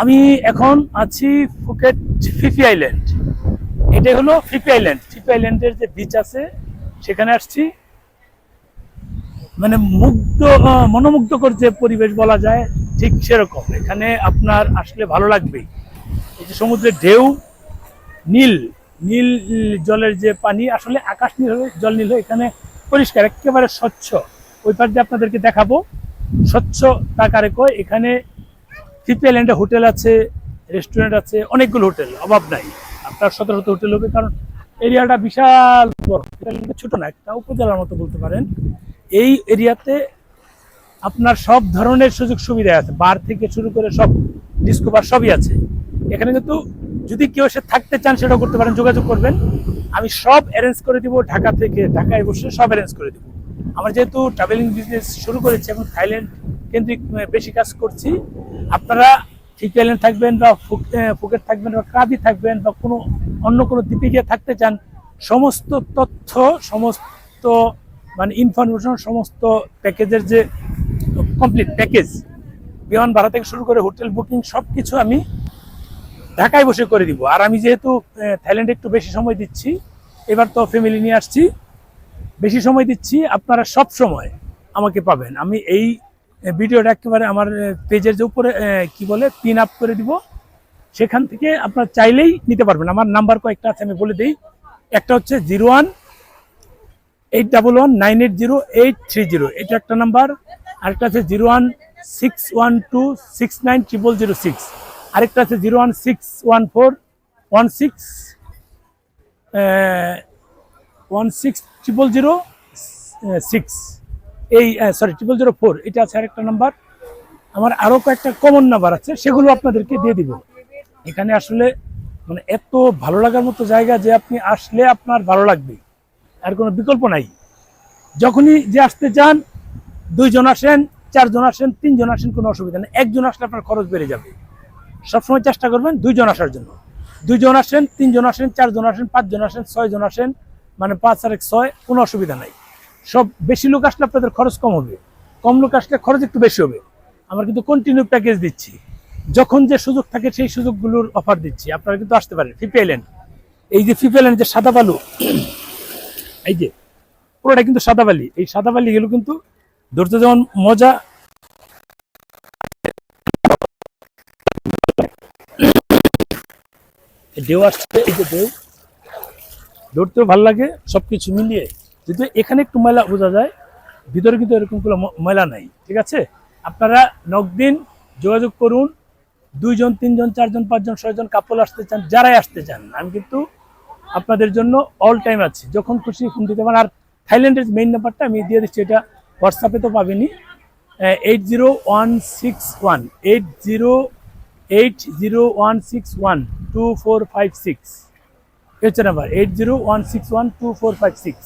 আমি এখন আছি ফুকেট ফিফি আইল্যান্ড। এটা হলো ফিফি আইল্যান্ড। ফিফি আইল্যান্ডের যে বিচ আছে, সেখানে আসছি। মানে মুগ্ধ মনোমুগ্ধকর যে পরিবেশ বলা যায়, ঠিক সেরকম। এখানে আপনার আসলে ভালো লাগবেই। এই যে সমুদ্রের ঢেউ, নীল নীল জলের যে পানি, আসলে আকাশ নীল হয়ে জল নীল, এখানে পরিষ্কার, একেবারে স্বচ্ছ। ওই পার দিয়ে আপনাদেরকে দেখাবো। স্বচ্ছ তাকারে কয় এখানে ফিপি হোটেল আছে, রেস্টুরেন্ট আছে, অনেকগুলো হোটেল, অভাব নাই। আপনার শত শত হোটেল হবে, কারণ এরিয়াটা বিশাল বড়। ছোট না, একটা উপজেলার মতো বলতে পারেন। এই এরিয়াতে আপনার সব ধরনের সুযোগ সুবিধা আছে। বার থেকে শুরু করে সব ডিসকোভার সবই আছে। এখানে কিন্তু যদি কেউ সে থাকতে চান, সেটাও করতে পারেন, যোগাযোগ করবেন। আমি সব অ্যারেঞ্জ করে দিব, ঢাকা থেকে ঢাকায় বসে সব অ্যারেঞ্জ করে দিব। আমার যেহেতু ট্রাভেলিং বিজনেস শুরু করেছি এবং থাইল্যান্ড কেন্দ্রিক বেশি কাজ করছি আপনারা ঠিক আইল্যান্ড থাকবেন বা ফুকেট থাকবেন বা ক্রাবি থাকবেন বা কোনো অন্য কোনো দ্বীপে গিয়ে থাকতে চান, সমস্ত তথ্য, সমস্ত মানে ইনফরমেশন সমস্ত প্যাকেজের যে কমপ্লিট প্যাকেজ বিমান ভাড়া থেকে শুরু করে হোটেল বুকিং সব কিছু আমি ঢাকায় বসে করে দিব। আর আমি যেহেতু থাইল্যান্ডে একটু বেশি সময় দিচ্ছি, এবার তো ফ্যামিলি নিয়ে আসছি, বেশি সময় দিচ্ছি, আপনারা সব সময় আমাকে পাবেন। আমি এই ভিডিওটা একেবারে আমার পেজের যে উপরে কি বলে পিন আপ করে দিব। সেখান থেকে আপনার চাইলেই নিতে পারবেন। আমার নাম্বার কয়েকটা আছে, আমি বলে দিই। একটা হচ্ছে zero one eight double one nine eight zero eight three zero. এটা একটা নাম্বার আরেকটা আছে zero one six one two six nine triple zero six. আরেকটা আছে zero one six one four one six one six triple zero six. এই sorry triple zero four এটা আছে আরেকটা নাম্বার আমার আরও কয়েকটা কমন নাম্বার আছে, সেগুলো আপনাদেরকে দিয়ে দিব। এখানে আসলে মানে এত ভালো লাগার মতো জায়গা যে আপনি আসলে আপনার ভালো লাগবে। আর কোনো বিকল্প নাই। যখনই যে আসতে চান, দুইজন আসেন, চারজন আসেন, তিনজন আসেন, কোনো অসুবিধা নেই। একজন আসলে আপনার খরচ বেড়ে যাবে। সবসময় চেষ্টা করবেন দুইজন আসার জন্য। দুইজন আসেন, তিনজন আসেন, চারজন আসেন, পাঁচজন আসেন, ছয়জন আসেন মানে পাঁচ আর এক ছয়, কোনো অসুবিধা নাই। সব বেশি লোক আসলে আপনাদের খরচ কম হবে। কম লোক আসলে খরচ একটু বেশি হবে। আমরা কিন্তু কন্টিনিউ প্যাকেজ দিচ্ছি। যখন যে সুযোগ থাকে সেই সুযোগগুলোর অফার দিচ্ছি। আপনারা কিন্তু আসতে পারেন ফিপি আইল্যান্ড এই যে ফিপি আইল্যান্ড যে সাদা বালু, এই যে, পুরোটা কিন্তু সাদা বালি। এই সাদা বালি গুলো কিন্তু ধরতে যেমন মজা ঢেউ আসছে, এই যে ঢেউ ধরতেও ভালো লাগে, সবকিছু মিলিয়ে। যদি এখানে একটু ময়লা বোঝা যায়, ভিতরে কিন্তু এরকম কোনো ময়লা নাই, ঠিক আছে? আপনারা নকদিন যোগাযোগ করুন, দুইজন, তিনজন, চারজন, পাঁচজন, ছয়জন কাপল আসতে চান, যারাই আসতে চান, আমি কিন্তু আপনাদের জন্য অল টাইম আছি। যখন খুশি ফোন দিতে পারেন। আর থাইল্যান্ডের মেইন নাম্বারটা আমি দিয়ে দিচ্ছি, এটা হোয়াটসঅ্যাপে তো পাবেনি eight zero one six one eight zero eight zero one six one two four five six হচ্ছে number eight zero one six one two four five six